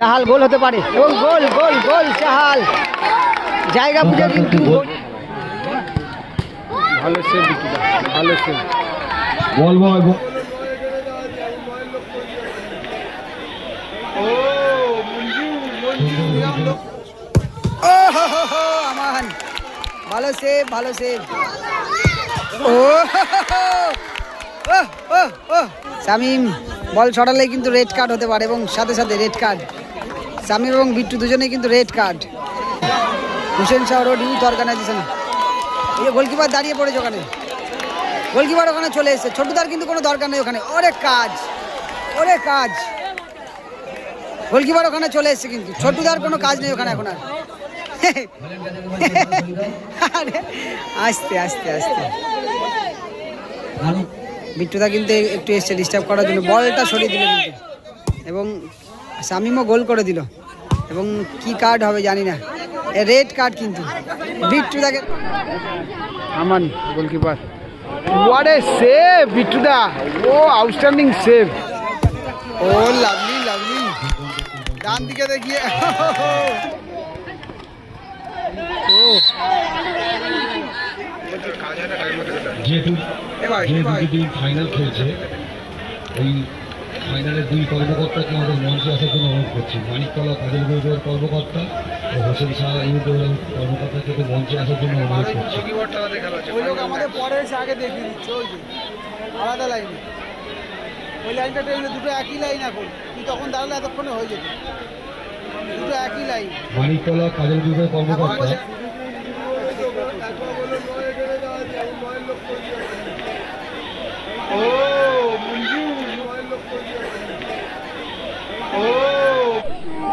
চাহাল গোল হতে পারে। এবং গোল গোল গোল চাহাল। জায়গা বুঝে কিন্তু ভালো সেভ ভালো সেভ বল বল। আমান। ভালো সেভ ভালো সেভ ও শামিম বল ছড়ালেই কিন্তু রেড কার্ড হতে পারে এবং সাথে সাথে রেড কার্ড শামিম এবং বিট্টু দুজনেই কিন্তু red card. Hussain Shah road youth organisation এই যে গোলকিপার দাঁড়িয়ে পড়েছে ওখানে। গোলকিপার ওখানে চলে এসেছে। ছোটদার কিন্তু কোনো দরকার নেই ওখানে। অনেক কাজ। অনেক কাজ। গোলকিপার ওখানে চলে এসেছে কিন্তু। ছোটুদার কোনো কাজ নেই ওখানে এখন আর। আরে, আস্তে আস্তে আস্তে। বিট্টুদা কিন্তু একটু এসছে ডিস্টার্ব করার জন্য। বলটা সরিয়ে দিল কিন্তু। এবং শামিমও গোল করে দিল। এবং কি কার্ড হবে জানি না রেড কার্ড কিন্তু। বিট্টুদাকে Aman goalkeeper what a save বিট্টুদা O outstanding save O lovely lovely ডান দিকে দেখিয়ে। ও। যেহেতু ফাইনাল খেলছে ওই ফাইনালের দুই কর্মকর্তাকে আমাদের মঞ্চে আসার জন্য অনুরোধ করছি মানিকতলা কাজল গ্রুপের কর্মকর্তা ও হোসেন শাহ ইউদের কর্মকর্তাকে তো মঞ্চে আসার জন্য অনুরোধ করছি ওই লোক আমাদের পরে এসে আগে দেখিয়ে দিচ্ছে ওই আলাদা লাইনে ওই লাইনটা ট্রেনে দুটো একই লাইন এখন তুই তখন দাঁড়ালে এতক্ষণে হয়ে যেত দুটো একই লাইন মানিকতলা কাজল গ্রুপের কর্মকর্তা ও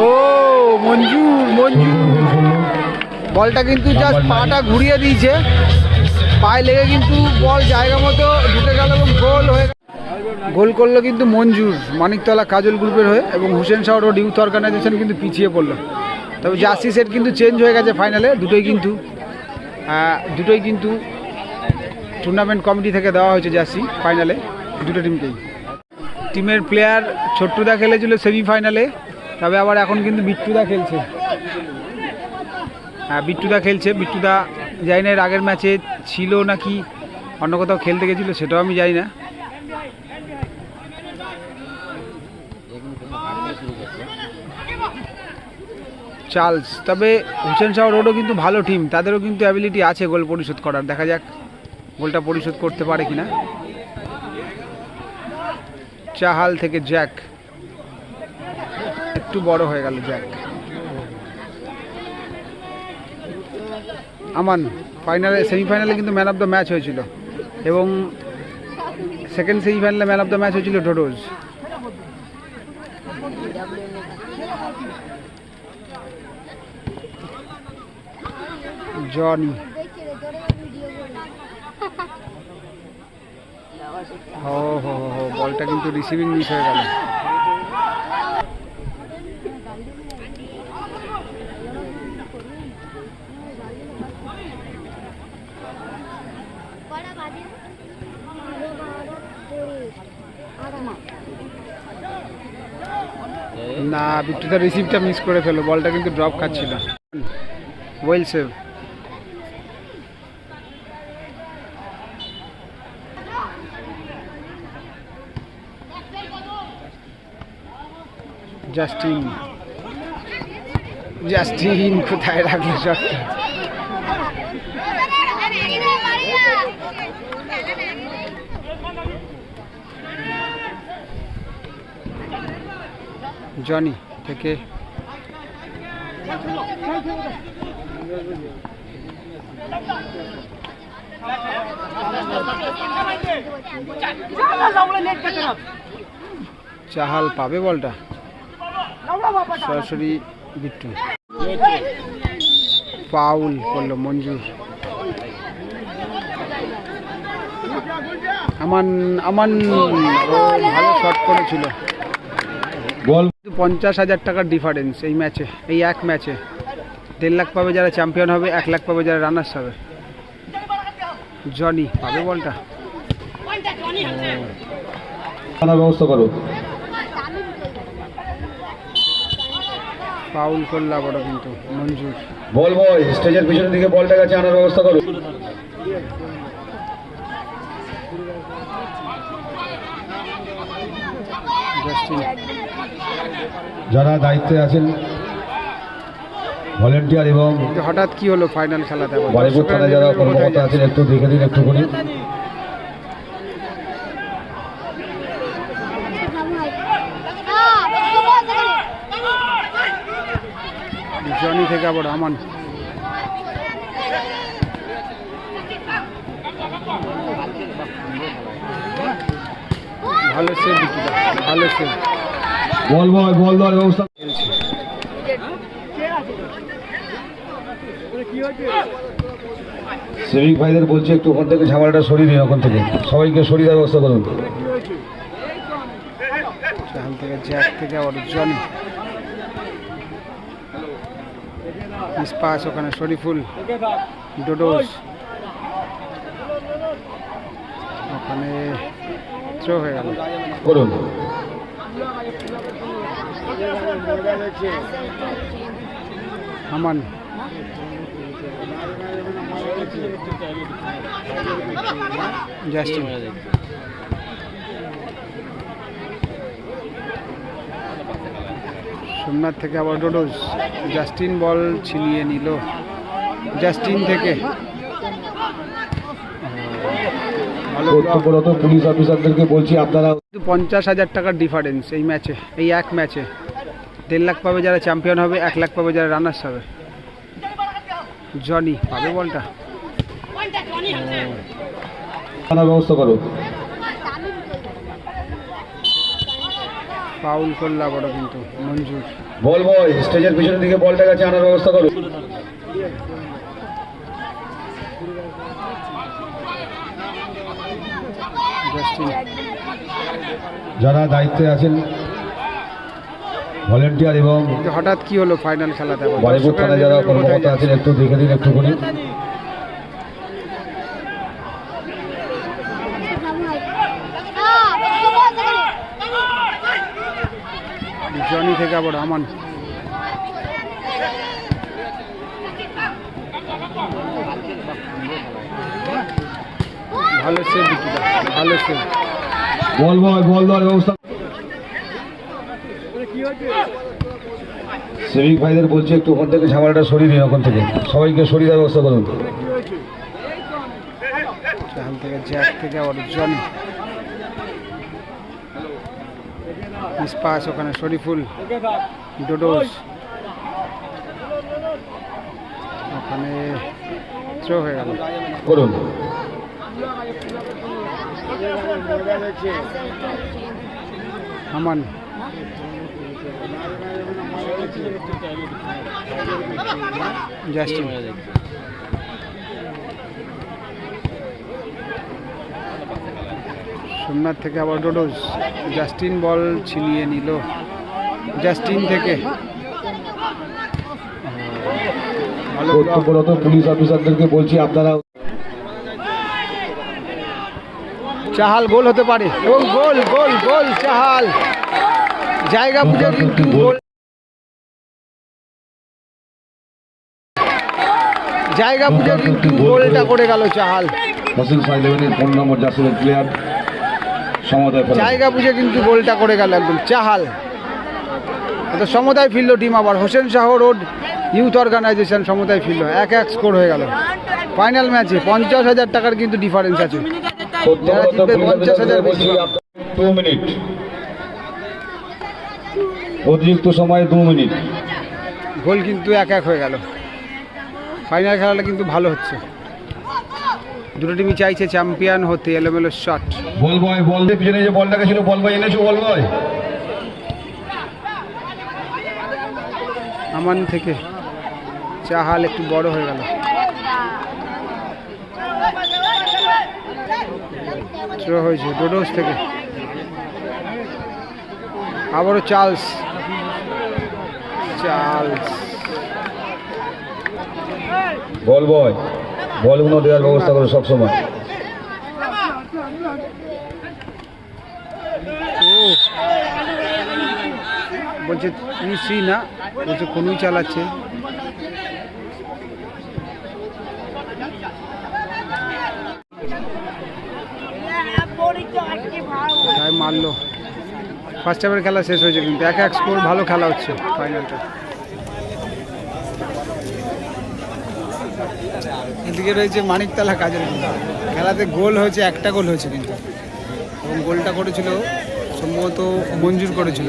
ও মঞ্জু মঞ্জু। বলটা কিন্তু জাস্ট পাটা ঘুরিয়ে দিয়েছে। পায়ে লেগে কিন্তু বল জায়গা মতো ঢুকে গেল এবং গোল হয়ে গেল। করল কিন্তু মঞ্জুর মানিকতলা কাজল গ্রুপের হয়ে এবং Hussain Shah road youth organisation কিন্তু পিছিয়ে পড়ল। তবে জার্সি সেট কিন্তু চেঞ্জ হয়ে গেছে ফাইনালে দুটোই কিন্তু দুটোই কিন্তু টুর্নামেন্ট কমিটি থেকে দেওয়া হয়েছে জার্সি ফাইনালে দুটো টিমকেই টিমের প্লেয়ার ছোট্টুদা খেলেছিল সেমিফাইনালে, তবে আবার এখন কিন্তু বিট্টুদা খেলছে। হ্যাঁ বিট্টুদা খেলছে। বিট্টুদা জানি না এর আগের ম্যাচে ছিল নাকি, অন্য কোথাও খেলতে গেছিল, সেটাও আমি জানি না। চার্লস, তবে হুসেন শাহ রোডও কিন্তু ভালো টিম, তাদেরও কিন্তু অ্যাবিলিটি আছে গোল পরিশোধ করার। দেখা যাক গোলটা পরিশোধ করতে পারে কিনা। চাহাল থেকে জ্যাক। একটু বড় হয়ে গেল জ্যাক। আমান ফাইনালে সেমিফাইনালে কিন্তু ম্যান অফ দ্য ম্যাচ হয়েছিল। এবং সেকেন্ড সেমিফাইনালে ম্যান অফ দ্য ম্যাচ হয়েছিল ডোডোজ জনি হো বলটা কিন্তু রিসিভিং মিস হয়ে গেল। না, বিট্টুটা রিসিভটা মিস করে ফেলো বলটা কিন্তু ড্রপ খাচ্ছিল। ওয়েল সেভ জাস্টিন জাস্টিন কোথায় রাখল শটটা জনি থেকে। চাহাল পাবে বলটা। সরাসরি বিট্টু পাউল করল মঞ্জুর। আমান আমান ভালো শট করেছিল। বল পঞ্চাশ হাজার টাকার ডিফারেন্স এই ম্যাচে এই এক ম্যাচে দেড় লাখ পাবে যারা চ্যাম্পিয়ন হবে এক লাখ পাবে যারা রানার্স হবে। জনি পাবে বলটা ব্যবস্থা করো। ফাউল করলা বড় কিন্তু মঞ্জুর। বল বয় স্টেজের পিছনের দিকে বলটা কাছে আনার ব্যবস্থা করো। যারা দায়িত্বে আছেন ভলেন্টিয়ার এবং হঠাৎ কি হলো ফাইনাল খেলাতে? বারিপুর থানায় যারা কর্মকর্তা আছেন একটু দেখে দিন একটুখানি যাচ্ছে? জনি থেকে আবার আমান। ভালো সেভ ভালো সেভ বল বয় বল দেওয়ার ব্যবস্থা। সেভিক ভাইদের বলছি একটু ওখান থেকে ঝামেলাটা সরিয়ে দিন ওখান থেকে। সবাইকে সরিয়ে দেওয়ার ব্যবস্থা করুন। থেকে জ্যাক থেকে আবার জনি। ইস্পাস ওখানে শরীফুল ডোডোস ওখানে থ্রো হয়ে গেল করুন আমান জাস্টিন সোমনাথ থেকে আবার ডোডোজ জাস্টিন বল ছিনিয়ে নিল। জাস্টিন থেকে। পুলিশ অফিসারদেরকে বলছি আপনারা পঞ্চাশ হাজার টাকার ডিফারেন্স এই ম্যাচে এই এক ম্যাচে দেড় লাখ পাবে যারা চ্যাম্পিয়ন হবে এক লাখ পাবে যারা রানার্স হবে। জনি পাবে বলটা? ব্যবস্থা করো। ফাউল করলা বড় কিন্তু মঞ্জুর বল বয় স্টেজের পিছনের দিকে বলটা কাছে আনার ব্যবস্থা করো যারা দায়িত্বে আছেন ভলেন্টিয়ার এবং হঠাৎ কি হলো ফাইনাল খেলাতে? বারিপুর থানায় যারা কর্মকর্তা? আছেন একটু দেখে দিন একটুখানি জনি থেকে আবার আমান ভালো সেভ ভালো সেভ বল বল দেওয়ার ব্যবস্থা। সেভিক ভাইদের বলছি একটু ওখান থেকে ঝামেলাটা সরিয়ে দিন ওখান থেকে। সবাইকে সরিয়ে দেওয়ার ব্যবস্থা করুন। থেকে জ্যাক থেকে আবার ইস্পাস ওখানে শরীফুল ডোডোস ওখানে থ্রো হয়ে গেল করুন আমান জাস্টিন সোমনাথ থেকে আবার ডোডোজ জাস্টিন বল ছিনিয়ে নিল। জাস্টিন থেকে। কর্তব্যরত পুলিশ অফিসারদেরকে বলছি আপনারা চাহাল গোল হতে পারে। এবং গোল গোল গোল চাহাল। জায়গা বুঝে কিন্তু গোল। জায়গা বুঝে কিন্তু গোলটা করে গেল চাহাল। ফোন নম্বর জাসিরের প্লেয়ার সমতায় জায়গা বুঝে কিন্তু গোলটা করে গেল একদম চাহাল। তো সমতায় ফিরল টিম আবার। Hossain Shah road youth organisation সমতায় ফিরল। এক এক স্কোর হয়ে গেল। ফাইনাল ম্যাচে পঞ্চাশ হাজার টাকার কিন্তু ডিফারেন্স আছে। যারা জিতবে পঞ্চাশ হাজার মিনিট। অতিরিক্ত সময়ে দু মিনিট। গোল কিন্তু এক এক হয়ে গেল। ফাইনাল খেলাটা কিন্তু ভালো হচ্ছে। দুটো টিমই চাইছে চ্যাম্পিয়ন হতে এলোমেলো শট বল বয় বল দিয়ে পিছনে যে বলটাকে ছিল বল বয় এনেছো বল বয় আমান থেকে চাহাল একটু বড় হয়ে গেল। হয়েছে ডোডোস থেকে। আবারও চার্লস চার্লস বল বয় বলগুলো দেওয়ার ব্যবস্থা করো সবসময়। বলছে শ্রী না? বলছে কনুই চালাচ্ছে। গায়ে মারলো। ফার্স্ট হাফের খেলা শেষ হয়েছে কিন্তু এক এক স্কোর ভালো খেলা হচ্ছে ফাইনালটা এদিকে রয়েছে মানিকতলা কাজের। খেলাতে গোল হয়েছে, একটা গোল হয়েছে কিন্তু। এবং গোলটা করেছিল সম্ভবত মঞ্জুর করেছিল।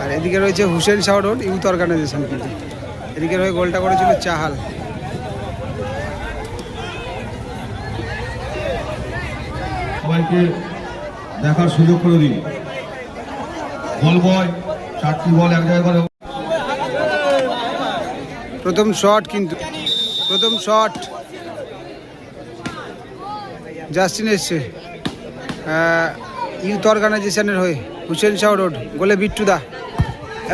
আর এদিকে রয়েছে Hussain Shah road, youth organisation কিন্তু। এদিকে রয়ে গোলটা করেছিল চাহাল। সবাইকে দেখার সুযোগ করে দিন। বল বয় চারটি বল এক জায়গায় করে। প্রথম শট কিন্তু প্রথম শট। জাস্টিন এসছে। ইউথ অর্গানাইজেশনের হয়ে হুসেন শাহ রোড গোলে বিট্টুদা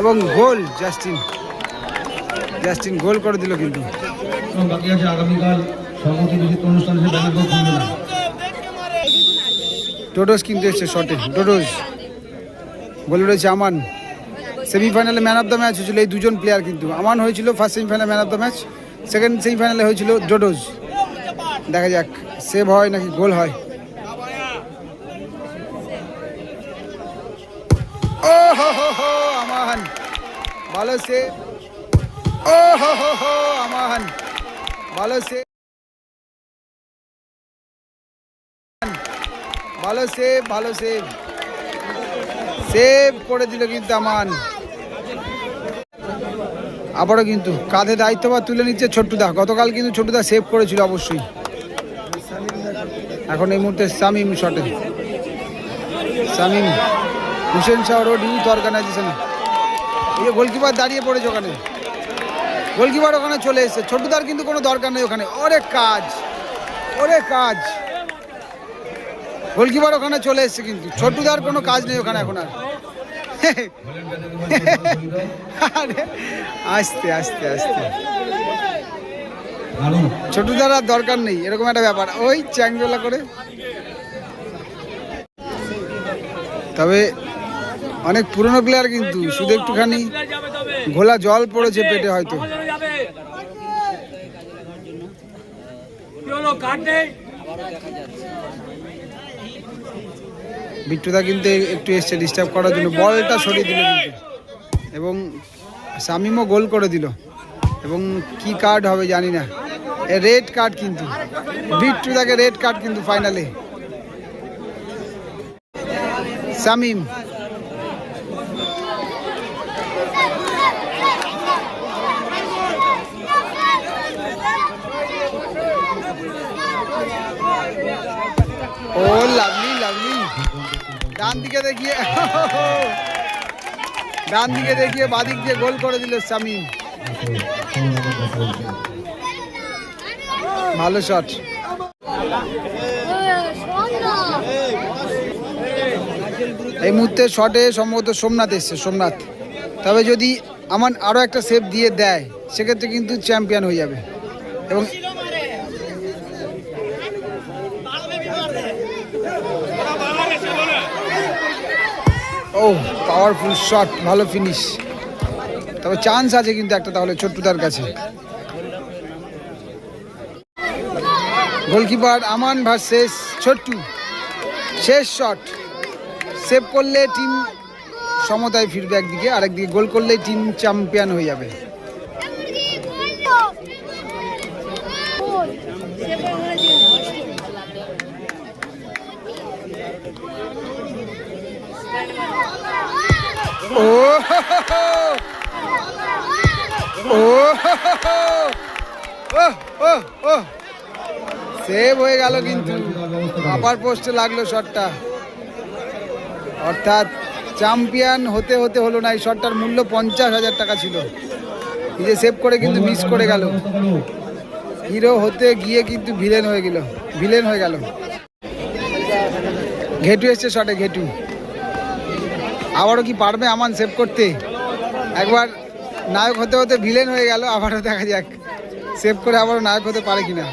এবং গোল জাস্টিন। জাস্টিন গোল করে দিল কিন্তু। বাকি আছে আগামীকাল সর্বতি বিচিত্র অনুষ্ঠান সে ব্যানার খুলবে না ডোডোস কিন্তু এসছে শটে ডোডোস গোলে রয়েছে আমান। সেমিফাইনালে ম্যান অফ দ্য ম্যাচ হয়েছিল, এই দুজন প্লেয়ার কিন্তু। আমান হয়েছিল ফার্স্ট সেমিফাইনালে man of the match second সেমিফাইনালে হয়েছিল ডোডোজ দেখা যাক সেভ হয় নাকি গোল হয়। ও হো হো হো ভালো সে ও হো হো হো আমান। ভালো সে ভালো সেভ ভালো সেভ সেভ করে দিল কিন্তু আমান। আবারও কিন্তু কাঁধে দায়িত্বভার তুলে নিচ্ছে ছোট্টুদা। গতকাল কিন্তু ছোট্টুদা সেভ করেছিল অবশ্যই। এখন এই মুহূর্তে সামিম শটে Samim Hussain Shah road youth organisation এই যে গোলকিপার দাঁড়িয়ে পড়েছে ওখানে। গোলকিপার ওখানে চলে এসেছে। ছোট্টুদার কিন্তু কোনো দরকার নেই ওখানে। অনেক কাজ। অনেক কাজ। গোলকিপার ওখানে চলে এসেছে কিন্তু। ছোট্টুদার কোনো কাজ নেই ওখানে এখন আর। আস্তে আস্তে আস্তে। ছোটুদার আর দরকার নেই এরকম একটা ব্যাপার। ওই চ্যাংজোলা করে। তবে অনেক পুরনো প্লেয়ার কিন্তু শুধু একটুখানি ঘোলা জল পড়েছে পেটে হয়তো। বিট্টুদা কিন্তু একটু এসছে ডিস্টার্ব করার জন্য বলটা সরিয়ে দিল কিন্তু। এবং শামিমও গোল করে দিল। এবং কি কার্ড হবে জানি না। রেড কার্ড কিন্তু। বিট্টুদাকে রেড কার্ড কিন্তু ফাইনালে শামিম। ও লাভলি ডান দিকে দেখিয়ে ডান দিকে দেখিয়ে বাদিক দিয়ে গোল করে দিল শামিম ভালো শট এই মুহূর্তে শটে সম্ভবত সোমনাথ এসছে, সোমনাথ। তবে যদি আমার আরও একটা সেভ দিয়ে দেয়, সেক্ষেত্রে কিন্তু চ্যাম্পিয়ন হয়ে যাবে। এবং ও পাওয়ারফুল শট ভালো ফিনিশ তবে চান্স আছে কিন্তু একটা তাহলে ছোট্টুদার কাছে। Goalkeeper Aman versus Chhotu. শেষ শট সেভ করলে টিম সমতায় ফিরবে একদিকে, আরেকদিকে গোল করলে টিম চ্যাম্পিয়ন হয়ে যাবে ও ও ও ও ও সেভ হয়ে গেল কিন্তু। আপার পোস্টে লাগল শটটা অর্থাৎ চ্যাম্পিয়ন হতে হতে হলো না, এই শটটার মূল্য পঞ্চাশ হাজার টাকা ছিল। নিজে সেভ করে কিন্তু মিস করে গেল। হিরো হতে গিয়ে কিন্তু ভিলেন হয়ে গেল। ভিলেন হয়ে গেল। ঘেটু এসছে শটে ঘেটু। আবারও কি পারবে আমান সেভ করতে? একবার নায়ক হতে হতে ভিলেন হয়ে গেল, আবারও দেখা যাক। সেভ করে আবারও নায়ক হতে পারে কিনা।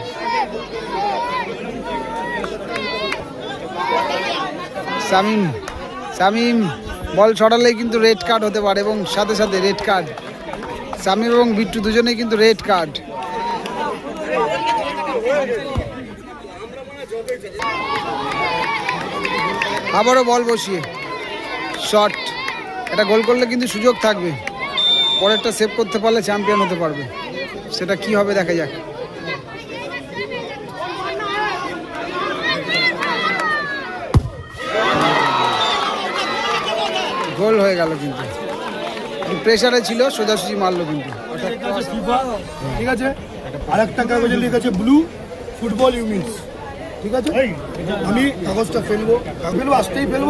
সামিম শামিম বল ছড়ালেই কিন্তু রেড কার্ড হতে পারে এবং সাথে সাথে রেড কার্ড সামিম এবং বিট্টু দুজনেই কিন্তু রেড কার্ড আবারও বল বসিয়ে। শট। এটা গোল করলে কিন্তু সুযোগ থাকবে। পরেরটা সেভ করতে পারলে চ্যাম্পিয়ন হতে পারবে। সেটা কি হবে দেখা যাক। গোল হয়ে গেল কিন্তু। প্রেশারে ছিল সোজাসুজি মারলো কিন্তু। ঠিক আছে আর একটা কাগজে লিখেছে ব্লু ফুটবল ইউনিটস ঠিক আছে? আমি কাগজটা ফেলব। ফেলব আসতেই ফেলব।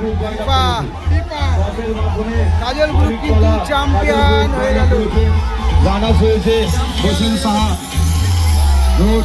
ফিফা কাজল গ্রুপ কিন্তু চ্যাম্পিয়ন হয়ে গেল। রানার্স হয়েছে বসুন সাহা। রোড